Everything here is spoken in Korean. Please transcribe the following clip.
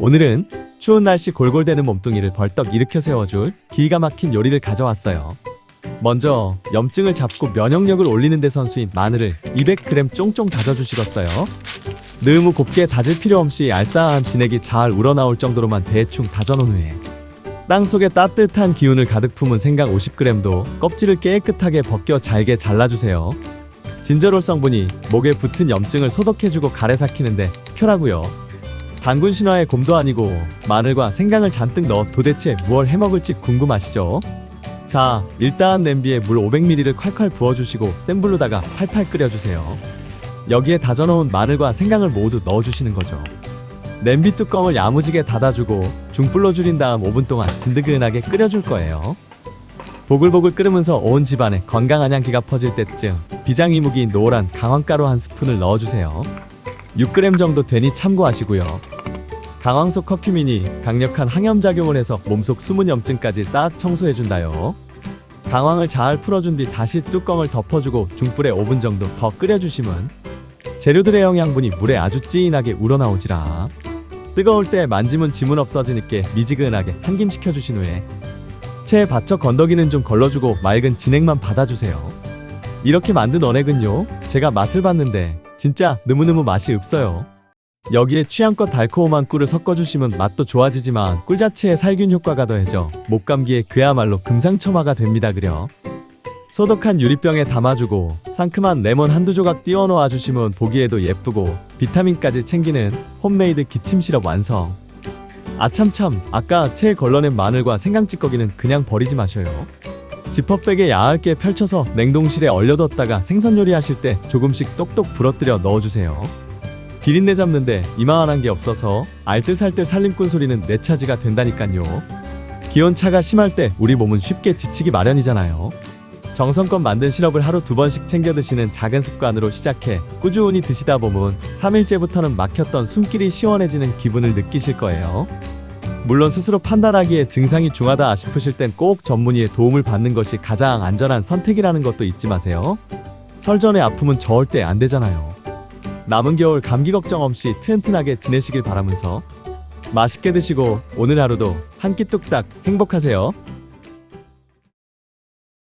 오늘은 추운 날씨 골골대는 몸뚱이를 벌떡 일으켜 세워줄 기가 막힌 요리를 가져왔어요. 먼저 염증을 잡고 면역력을 올리는 데 선수인 마늘을 200g 쫑쫑 다져주시겠어요. 너무 곱게 다질 필요 없이 알싸한 진액이 잘 우러나올 정도로만 대충 다져놓은 후에 땅 속에 따뜻한 기운을 가득 품은 생강 50g도 껍질을 깨끗하게 벗겨 잘게 잘라주세요. 진저롤 성분이 목에 붙은 염증을 소독해주고 가래 삭히는데 편하고요. 당군 신화의 곰도 아니고 마늘과 생강을 잔뜩 넣어 도대체 무얼 해먹을지 궁금하시죠? 자, 일단 냄비에 물 500ml를 콸콸 부어주시고 센 불로다가 팔팔 끓여주세요. 여기에 다져놓은 마늘과 생강을 모두 넣어주시는 거죠. 냄비 뚜껑을 야무지게 닫아주고 중불로 줄인 다음 5분 동안 든든하게 끓여줄 거예요. 보글보글 끓으면서 온 집안에 건강한 향기가 퍼질 때쯤 비장이무기인 노란 강황가루 한 스푼을 넣어주세요. 6g 정도 되니 참고하시고요. 강황속 커큐민이 강력한 항염작용을 해서 몸속 숨은 염증까지 싹 청소해준다요. 강황을 잘 풀어준 뒤 다시 뚜껑을 덮어주고 중불에 5분 정도 더 끓여주시면 재료들의 영양분이 물에 아주 찌인하게 우러나오지라. 뜨거울 때 만지면 지문 없어지니까 미지근하게 한김시켜주신 후에 채 받쳐 건더기는 좀 걸러주고 맑은 진액만 받아주세요. 이렇게 만든 언액은요, 제가 맛을 봤는데 진짜 느무느무 맛이 없어요. 여기에 취향껏 달콤한 꿀을 섞어주시면 맛도 좋아지지만 꿀 자체에 살균 효과가 더해져 목 감기에 그야말로 금상첨화가 됩니다 그려. 소독한 유리병에 담아주고 상큼한 레몬 한두 조각 띄워 놓아 주시면 보기에도 예쁘고 비타민까지 챙기는 홈메이드 기침 시럽 완성. 아참참 아까 채 걸러낸 마늘과 생강 찌꺼기는 그냥 버리지 마셔요. 지퍼백에 얇게 펼쳐서 냉동실에 얼려뒀다가 생선 요리하실 때 조금씩 똑똑 부러뜨려 넣어주세요. 비린내 잡는데 이만한 게 없어서 알뜰살뜰 살림꾼 소리는 내 차지가 된다니깐요. 기온차가 심할 때 우리 몸은 쉽게 지치기 마련이잖아요. 정성껏 만든 시럽을 하루 두 번씩 챙겨 드시는 작은 습관으로 시작해 꾸준히 드시다 보면 3일째부터는 막혔던 숨길이 시원해지는 기분을 느끼실 거예요. 물론 스스로 판단하기에 증상이 중하다 싶으실 땐 꼭 전문의의 도움을 받는 것이 가장 안전한 선택이라는 것도 잊지 마세요. 설전의 아픔은 절대 안 되잖아요. 남은 겨울 감기 걱정 없이 튼튼하게 지내시길 바라면서 맛있게 드시고 오늘 하루도 한 끼 뚝딱 행복하세요.